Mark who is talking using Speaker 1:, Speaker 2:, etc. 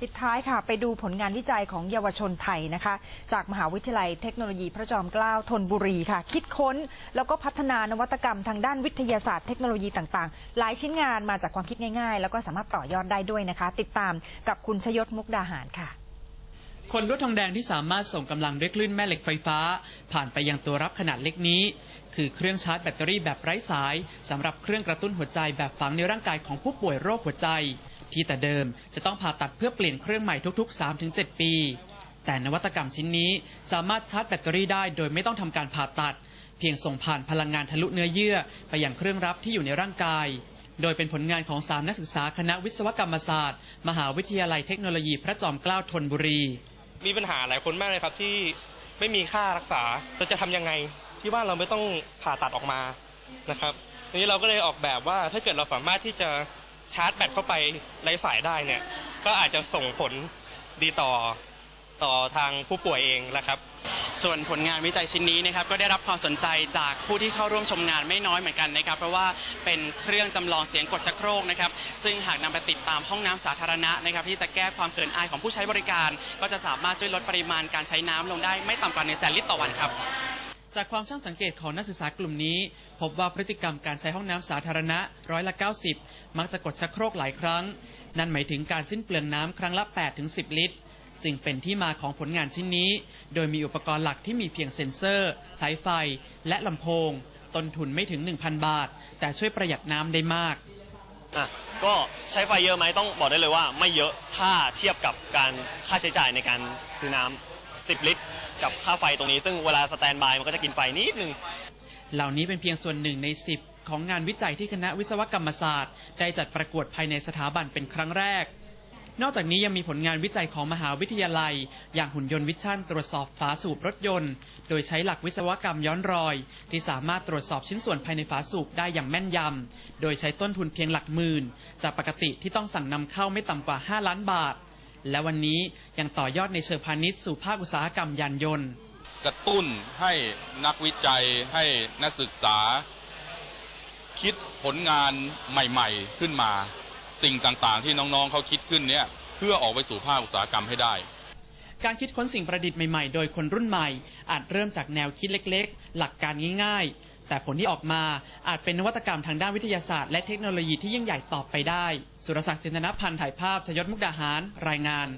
Speaker 1: ปิดท้ายค่ะ ไปดูผลงานวิจัยของเยาวชนไทยนะคะ จากมหาวิทยาลัยเทคโนโลยีพระจอมเกล้าธนบุรีค่ะ คิดค้นแล้วก็พัฒนานวัตกรรมทางด้านวิทยาศาสตร์เทคโนโลยีต่างๆ หลายชิ้นงานมาจากความคิดง่าย ๆ แล้วก็สามารถต่อยอดได้ด้วยนะคะ ติดตามกับคุณชยศมุกดาหารค่ะ
Speaker 2: คนลวดทองแดงที่สามารถส่งกำลังด้วยคลื่นแม่เหล็กไฟฟ้า ผ่านไปยังตัวรับขนาดเล็กนี้ คือเครื่องชาร์จแบตเตอรี่แบบไร้สายสำหรับเครื่องกระตุ้นหัวใจแบบฝังในร่างกายของผู้ป่วยโรคหัวใจ ที่แต่เดิมจะต้องผ่าตัดเพื่อเปลี่ยนเครื่องใหม่ทุก ๆ 3-7 ปี แต่นวัตกรรมชิ้นนี้สามารถชาร์จแบตเตอรี่ได้โดยไม่ต้องทำการผ่าตัด เพียงส่งผ่านพลังงานทะลุเนื้อเยื่อไปยังเครื่องรับที่อยู่ในร่างกาย โดยเป็นผลงานของสามนักศึกษาคณะวิศวกรรมศาสตร์ มหาวิทยาลัยเทคโนโลยีพระจอมเกล้าธนบุรี
Speaker 3: มีปัญหาหลายคนมากเลยครับที่ไม่มีค่ารักษาเราจะทำยังไง ที่ว่าเราไม่ต้องผ่าตัดออกมานะครับทีนี้เราก็เลยออกแบบว่าถ้าเกิดเราสามารถที่จะ ชาร์จแบตเข้าไปไร้สายได้เนี่ย ก็อาจจะส่งผลดีต่อต่อทางผู้ป่วยเองนะครับ
Speaker 2: ส่วนผลงานวิจัยชิ้นนี้นะครับ ก็ได้รับความสนใจจากผู้ที่เข้าร่วมชมงานไม่น้อยเหมือนกันนะครับ เพราะว่าเป็นเครื่องจำลองเสียงกดชักโครกนะครับ ซึ่งหากนำไปติดตามห้องน้ำสาธารณะนะครับ ที่จะแก้ความเขินอายของผู้ใช้บริการ ก็จะสามารถช่วยลดปริมาณการใช้น้ำลงได้ไม่ต่ำกว่า1แสนลิตรต่อวันครับ จากความช่างสังเกตของนักศึกษากลุ่มนี้ พบว่าพฤติกรรมการใช้ห้องน้ำสาธารณะร้อยละ 90 มักจะกดชักโครกหลายครั้ง นั่นหมายถึงการสิ้นเปลืองน้ำครั้งละ 8-10 ลิตร จึงเป็นที่มาของผลงานชิ้นนี้ โดยมีอุปกรณ์หลักที่มีเพียงเซ็นเซอร์ สายไฟ และลำโพง ต้นทุนไม่ถึง 1,000 บาท แต่ช่วยประหยัดน้ำได้มาก
Speaker 4: อะก็ใช้ไฟเยอะไหมต้องบอกได้เลยว่าไม่เยอะถ้าเทียบกับการค่าใช้จ่ายในการซื้อน้ำ10 ลิตร กับค่าไฟตรงนี้ ซึ่งเวลาสแตนบายมันก็จะกินไฟนิดนึง
Speaker 2: เหล่านี้เป็นเพียงส่วนหนึ่งใน 10 ของงานวิจัยที่คณะวิศวกรรมศาสตร์ ได้จัดประกวดภายในสถาบันเป็นครั้งแรก นอกจากนี้ยังมีผลงานวิจัยของมหาวิทยาลัย อย่างหุ่นยนต์วิชั่นตรวจสอบฝาสูบรถยนต์ โดยใช้หลักวิศวกรรมย้อนรอย ที่สามารถตรวจสอบชิ้นส่วนภายในฝาสูบได้อย่างแม่นยำ โดยใช้ต้นทุนเพียงหลักหมื่น จากปกติที่ต้องสั่งนำเข้าไม่ต่ำกว่า 5 ล้านบาท และวันนี้ยังต่อยอดในเชิงพาณิชย์สู่ภาคอุตสาหกรรมยานยนต์
Speaker 5: กระตุ้นให้นักวิจัยให้นักศึกษา คิดผลงานใหม่ๆ ขึ้นมา สิ่งต่างๆ ที่น้องๆเขาคิดขึ้นเนี่ยเพื่อออกไปสู่ภาคอุตสาหกรรมให้ได้
Speaker 2: การคิดค้นสิ่งประดิษฐ์ใหม่ๆ โดยคนรุ่นใหม่ อาจเริ่มจากแนวคิดเล็กๆ หลักการง่ายๆ แต่ผลที่ออกมาอาจเป็นนวัตกรรมทางด้านวิทยาศาสตร์และเทคโนโลยีที่ยิ่งใหญ่ต่อไปได้ สุรศักดิ์จินตนพันธ์ถ่ายภาพชยศมุกดาหาร รายงาน